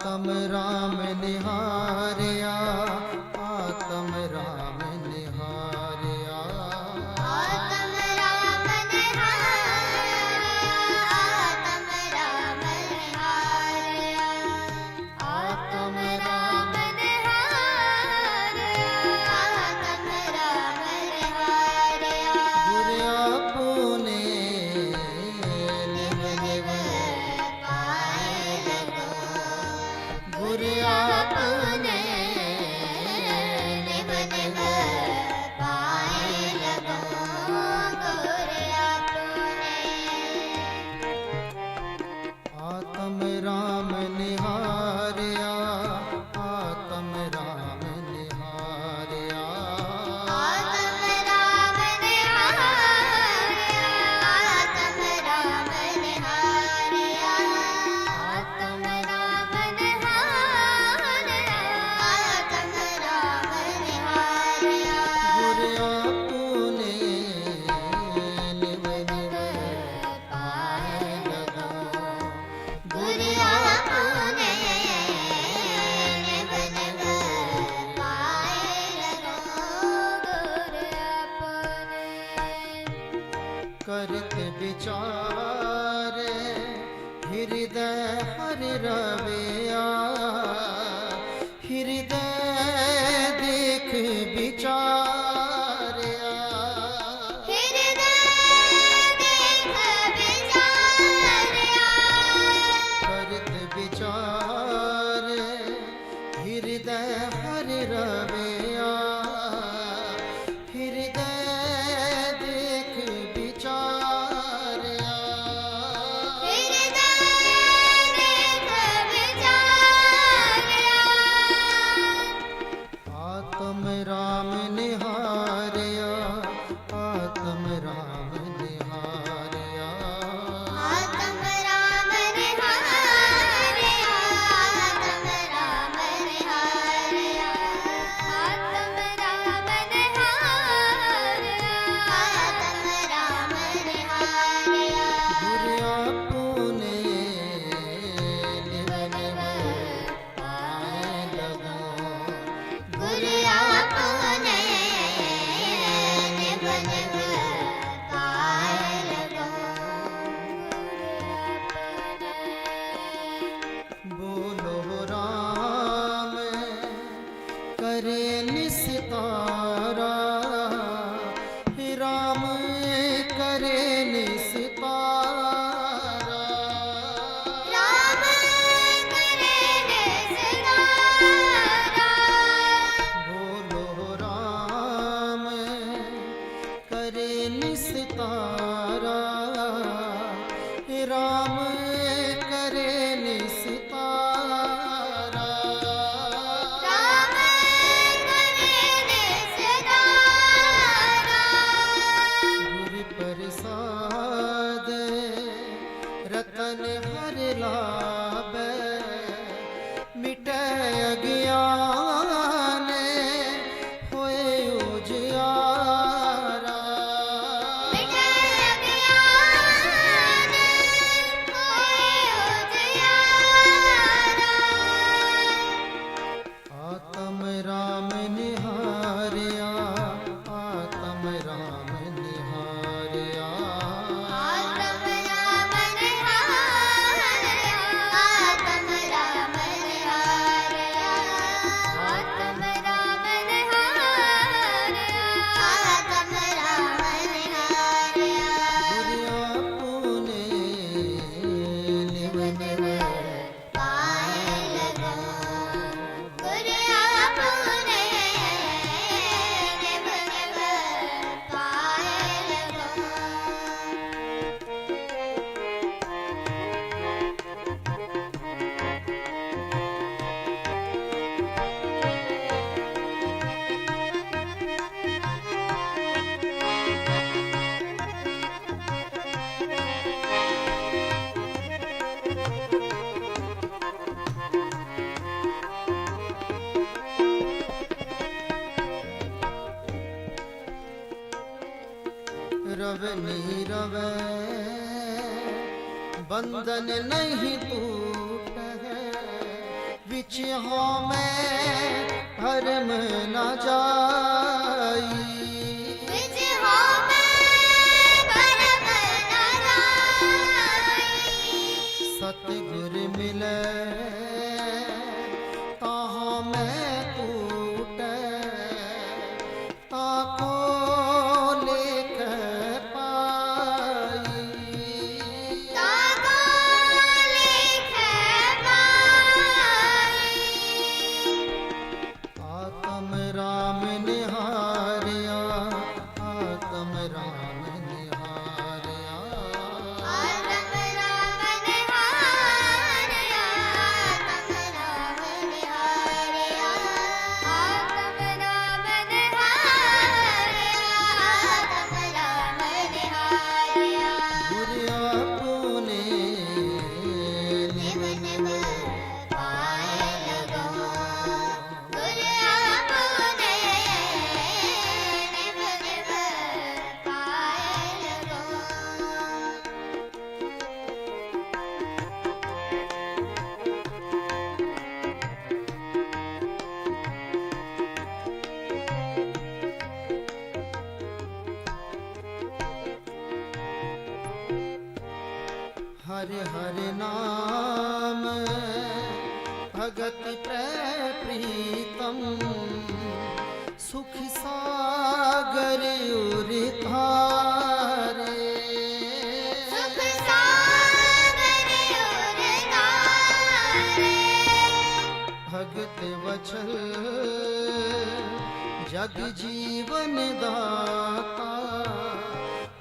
ਕਮ ਰਾਮ ਨਿਹਾਰਿਆ। ਹਿਰਦੈ ਦੇਖ ਵਿਚਾਰਿਆ ਹਿਰਦੈ ਦੇਖ ਹਰ ਰਵਿਆ ਹਿਰਦੈ ਕਰੇ ਨਿਸਤਾਰਾ ਰਾਮ ਕਰੇ ਨਿਸਤਾਰਾ ਰਾਮ ਬੋਲੋ ਰਾਮ ਕਰੇ ਨਿਸਤਾਰਾ ਬੰਧਨ ਨਹੀਂ ਟੂਟ। ਵਿੱਚ ਹੋ ਮੈਂ ਹਰਮ ਨਾ ਜਾਈ। ਸਤਿਗੁਰ ਮਿਲੇ। ਆਤਮ ਹਰ ਹਰ ਨਾਮ। ਭਗਤ ਪ੍ਰੈ ਪ੍ਰੀਤਮ ਸੁਖ ਸਾਗਰ ਉਰਿ ਧਾਰੇ। ਸੁਖ ਸਾਗਰ ਉਰਿ ਧਾਰੇ। ਭਗਤ ਵਚਨ ਜਗ ਜੀਵਨ ਦਾਤਾ।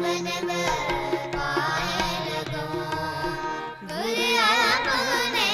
ਨਿਵ ਨਿਵ ਪਾਏ ਲਗੋ ਗੁਰ ਆਪਨੇ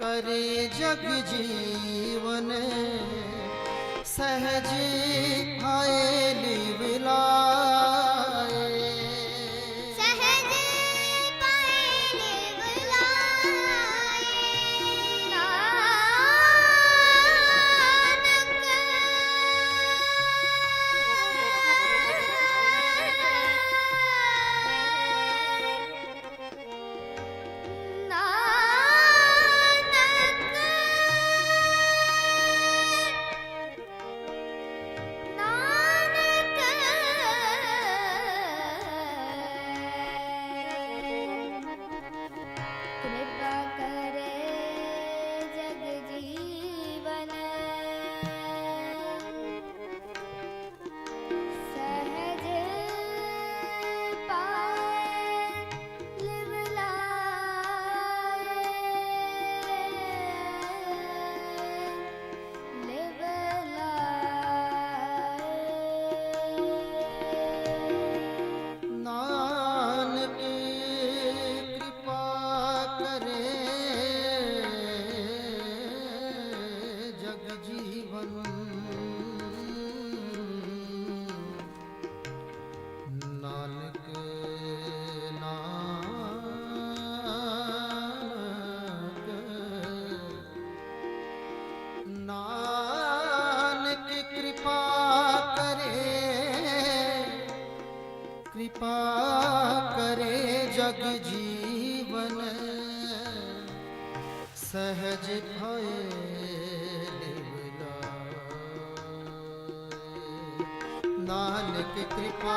करे जग जीवन सहज आए लिवलाए ਜੀਵਨ ਨਾਨਕ ਨਾਨਕ ਕਿਰਪਾ ਕਰੇ ਕਿਰਪਾ ਕਰੇ ਜਗ ਜੀਵਨ ਸਹਿਜ ਭਏ ਨਾਨਕ ਕਿਰਪਾ